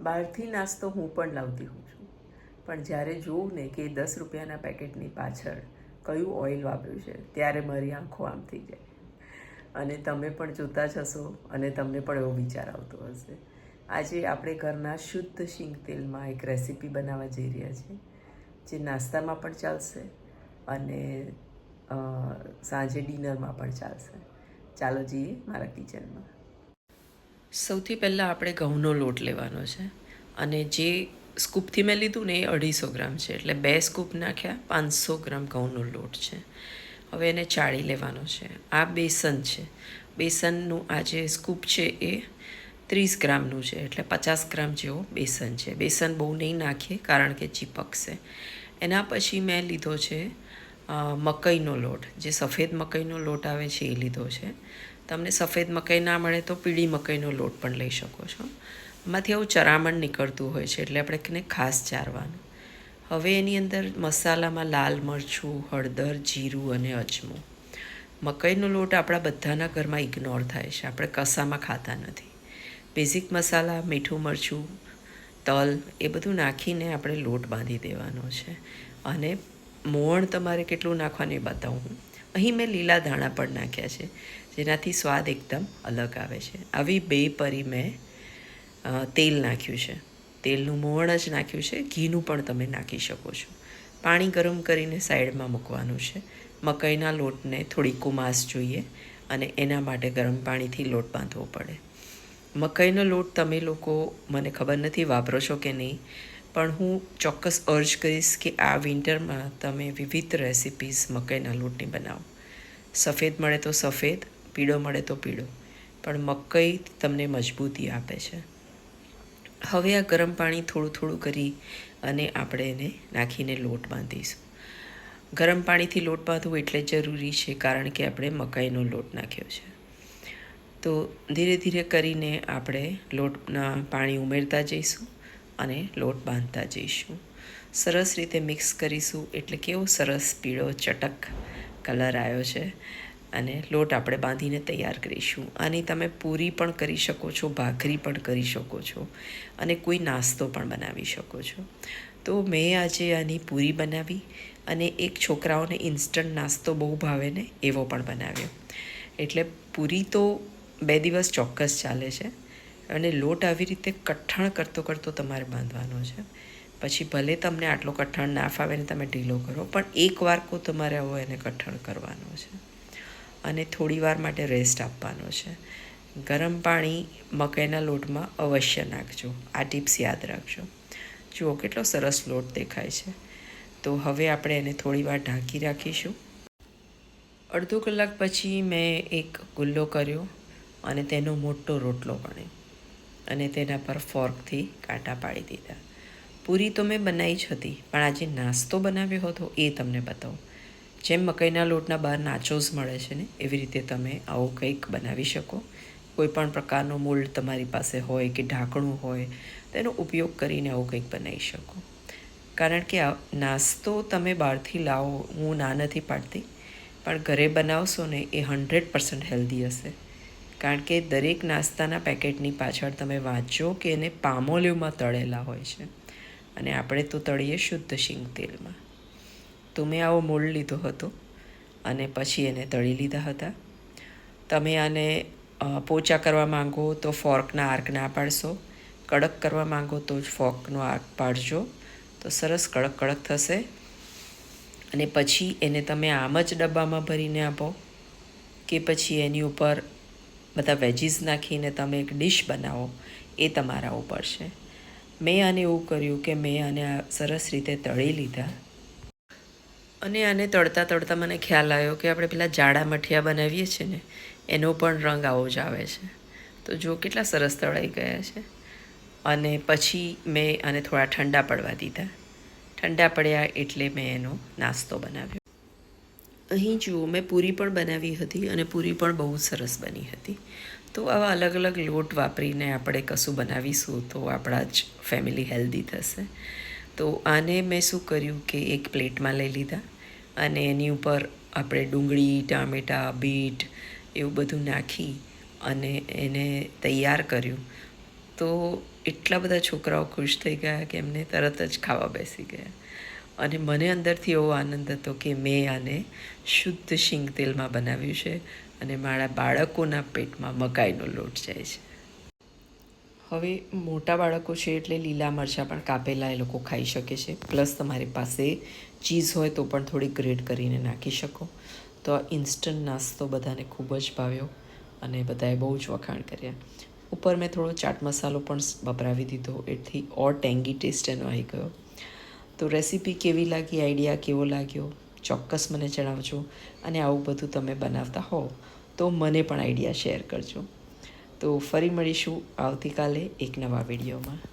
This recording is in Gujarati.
બહારથી નાસ્તો હું પણ લાવતી હોઉં છું. પણ જ્યારે જોઉં ને કે દસ રૂપિયાના પેકેટની પાછળ કયું ઓઇલ વાપર્યું છે, ત્યારે મારી આંખો આમ થઈ જાય. અને તમે પણ જોતા જ હશો અને તમને પણ એવો વિચાર આવતો હશે. આજે આપણે ઘરના શુદ્ધ શીંગ તેલમાં એક રેસીપી બનાવવા જઈ રહ્યા છીએ, જે નાસ્તામાં પણ ચાલશે અને સાંજે ડિનરમાં પણ ચાલશે. ચાલો જઈએ મારા કિચનમાં. સૌથી પહેલાં આપણે ઘઉંનો લોટ લેવાનો છે અને જે સ્કૂપથી મેં લીધું ને એ અઢીસો ગ્રામ છે. એટલે બે સ્કૂપ નાખ્યા, પાંચસો ગ્રામ ઘઉંનો લોટ છે. હવે એને ચાળી લેવાનો છે. આ બેસન છે. બેસનનું આ જે સ્કૂપ છે એ ત્રીસ ગ્રામનું છે. એટલે પચાસ ગ્રામ જેવો બેસન છે. બેસન બહુ નહીં નાખીએ કારણ કે ચીપકશે. એના પછી મેં લીધો છે મકઈનો લોટ. જે સફેદ મકઈનો લોટ આવે છે એ લીધો છે. તમને સફેદ મકાઈ ના મળે તો પીળી મકાઈનો લોટ પણ લઈ શકો છો. એમાંથી આવું ચરામણ નીકળતું હોય છે એટલે આપણે એને ખાસ ચારવાનું. હવે એની અંદર મસાલામાં લાલ મરચું, હળદર, જીરું અને અજમો. મકાઈનો લોટ આપણા બધાના ઘરમાં ઇગ્નોર થાય છે. આપણે કસામાં ખાતા નથી. બેઝિક મસાલા, મીઠું મરચું, તલ એ બધું નાખીને આપણે લોટ બાંધી દેવાનો છે. અને મોણ તમારે કેટલું નાખવાનું એ બતાવું. હું અહીં મેં લીલા ધાણા પણ નાખ્યા છે, જેનાથી સ્વાદ એકદમ અલગ આવે છે. આવી બે પરી મેં તેલ નાખ્યું છે. તેલનું મોણ જ નાખ્યું છે, ઘીનું પણ તમે નાખી શકો છો. પાણી ગરમ કરીને સાઈડમાં મૂકવાનું છે. મકાઈના લોટને થોડી કુમાસ જોઈએ અને એના માટે ગરમ પાણીથી લોટ બાંધવો પડે. મકાઈનો લોટ તમે લોકો, મને ખબર નથી, વાપરો છો કે નહીં પણ હું ચોક્કસ અર્જ કરીશ કે આ વિન્ટરમાં તમે વિવિધ રેસિપીઝ મકાઈના લોટની બનાવો. સફેદ મળે તો સફેદ, પીળો મળે તો પીળો, પણ મકાઈ તમને મજબૂતી આપે છે. હવે આ ગરમ પાણી થોડું થોડું કરી અને આપણે એને નાખીને લોટ બાંધીશું. ગરમ પાણીથી લોટ બાંધવું એટલે જરૂરી છે કારણ કે આપણે મકાઈનો લોટ નાખ્યો છે. તો ધીરે ધીરે કરીને આપણે લોટના પાણી ઉમેરતા જઈશું. અને લોટ બાંધતા જઈશું. સરસ રીતે મિક્સ કરીશું. એટલે કેવો સરસ પીળો ચટક કલર આવ્યો છે. અને લોટ આપણે બાંધીને તૈયાર કરીશું. આની તમે પૂરી પણ કરી શકો છો, ભાખરી પણ કરી શકો છો અને કોઈ નાસ્તો પણ બનાવી શકો છો. તો મેં આજે આની પૂરી બનાવી અને એક છોકરાઓને ઇન્સ્ટન્ટ નાસ્તો બહુ ભાવે ને એવો પણ બનાવ્યો. એટલે પૂરી તો બે દિવસ ચોક્કસ ચાલે છે. અને લોટ આવી રીતે કઠણ કરતો કરતો તમારે બાંધવાનો છે. પછી ભલે તમને આટલો કઠણ ના ફાવે ને તમે ઢીલો કરો, પણ એક વાર કો તમારે આવો એને કઠણ કરવાનો છે. અને થોડી વાર માટે રેસ્ટ આપવાનો છે. ગરમ પાણી મકાઈના લોટમાં અવશ્ય નાખજો. આ ટિપ્સ યાદ રાખજો. જુઓ કેટલો સરસ લોટ દેખાય છે. તો હવે આપણે એને થોડી વાર ઢાંકી રાખીશું. અડધો કલાક પછી મેં એક ગુલ્લો કર્યો અને તેનો મોટો રોટલો બન્યો અને તેના પર ફોર્કથી કાંટા પાડી દીધા. પૂરી તો મેં બનાવી જ હતી, પણ આજે નાસ્તો બનાવ્યો હતો એ તમને બતાવું. જેમ મકાઈના લોટના બહાર નાચોસ મળે છે ને, એવી રીતે તમે આવું કંઈક બનાવી શકો. કોઈપણ પ્રકારનો મોલ્ડ તમારી પાસે હોય કે ઢાંકણું હોય તેનો ઉપયોગ કરીને આવું કંઈક બનાવી શકો. કારણ કે આ નાસ્તો તમે બહારથી લાવો, હું ના નથી પાડતી, પણ ઘરે બનાવશો ને એ હંડ્રેડ પર્સન્ટ હેલ્ધી હશે. કારણ કે દરેક નાસ્તાના પેકેટની પાછળ તમે વાંચો કે એને પામોલીવમાં તળેલા હોય છે. અને આપણે તો તળીએ શુદ્ધ શીંગ તેલમાં. તો મેં આવો મોળ લીધો હતો અને પછી એને તળી લીધા હતા. તમે આને પોચા કરવા માંગો તો ફોર્કના આર્ક ના પાડશો. કડક કરવા માંગો તો જ ફોર્કનો આર્ક પાડજો. તો સરસ કડક કડક થશે. અને પછી એને તમે આમ જ ડબ્બામાં ભરીને આપો કે પછી એની ઉપર બધા વેજીસ નાખીને તમે એક ડીશ બનાવો, એ તમારા ઉપર છે. મેં આને એવું કર્યું કે મેં આને સરસ રીતે તળી લીધા. અને આને તળતા તળતા મને ખ્યાલ આવ્યો કે આપણે પેલા જાડા મઠિયા બનાવીએ છીએ ને, એનો પણ રંગ આવો જ આવે છે. તો જો કેટલા સરસ તળાઈ ગયા છે. અને પછી મેં આને થોડા ઠંડા પડવા દીધા. ઠંડા પડ્યા એટલે મેં એનો નાસ્તો બનાવ્યો. અહીં જુઓ, મેં પૂરી પણ બનાવી હતી અને પૂરી પણ બહુ સરસ બની હતી. તો આવા અલગ અલગ લોટ વાપરીને આપણે કશું બનાવીશું તો આપણા જ ફેમિલી હેલ્ધી થશે. તો આને મેં શું કર્યું કે એક પ્લેટમાં લઈ લીધા અને એની ઉપર આપણે ડુંગળી, ટામેટાં, બીટ એવું બધું નાખી અને એને તૈયાર કર્યું. તો એટલા બધા છોકરાઓ ખુશ થઈ ગયા કે એમને તરત જ ખાવા બેસી ગયા. અને મને અંદરથી એવો આનંદ હતો કે મેં આને શુદ્ધ શીંગ તેલમાં બનાવ્યું છે અને મારા બાળકોના પેટમાં મકાઈનો લોટ જાય છે. હવે મોટા બાળકો છે એટલે લીલા મરચાં પણ કાપેલા એ લોકો ખાઈ શકે છે. પ્લસ તમારી પાસે ચીઝ હોય તો પણ થોડી ગ્રેડ કરીને નાખી શકો. તો આ ઇન્સ્ટન્ટ નાસ્તો બધાને ખૂબ જ ભાવ્યો અને બધાએ બહુ જ વખાણ કર્યા. ઉપર મેં થોડો ચાટ મસાલો પણ વપરાવી દીધો. એથી ઓર ટેંગી ટેસ્ટ એનો આવી ગયો. તો રેસીપી કેવી લાગી આઈડિયા કેવો લાગ્યો, ચોક્કસ મને જણાવજો. અને આવું બધું તમે બનાવતા હો તો મને પણ આઈડિયા શેર કરજો. તો ફરી મળીશું આવતીકાલે એક નવા વિડીયોમાં.